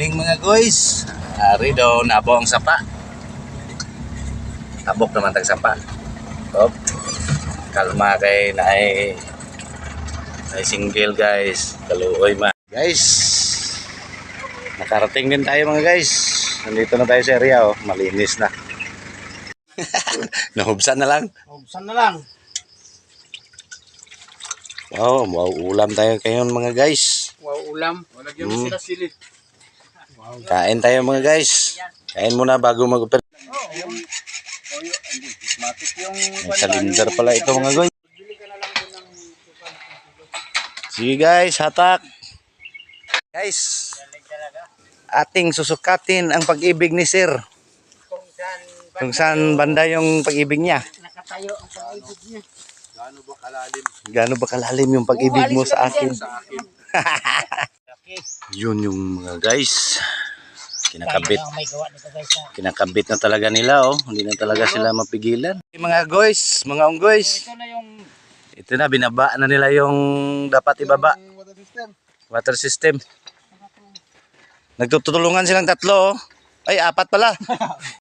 morning mga guys. Ari daw nabo ang sapa. Tabok naman tag sapa. Top. Kalma kay na ay single guys. Kaluoy ma. Guys. Nakarating din tayo mga guys. Nandito na tayo sa area oh. Malinis na. Nahubsan na lang. Saan na lang? Wow, mau ulam tayo ngayon mga guys. Wow, ulam. Walagyan Mm. sila silit. Kain tayo mga guys. Kain muna bago yung May cylinder pala ito mga guys. Sige guys, hatak. Guys, ating susukatin ang pag-ibig ni Sir. kung saan banda yung pag-ibig niya. nakatayo ang pag-ibig niya. Gaano ba kalalim yung pag-ibig mo sa akin? Yun yung mga guys. Kinakabit. Kinakabit na talaga nila oh. Hindi na talaga sila mapigilan. Mga guys, mga unggoys. Ito na yung Ito na, binaba na nila yung dapat ibaba. water system. Water system. Nagtutulungan silang tatlo. oh. Ay, apat pala.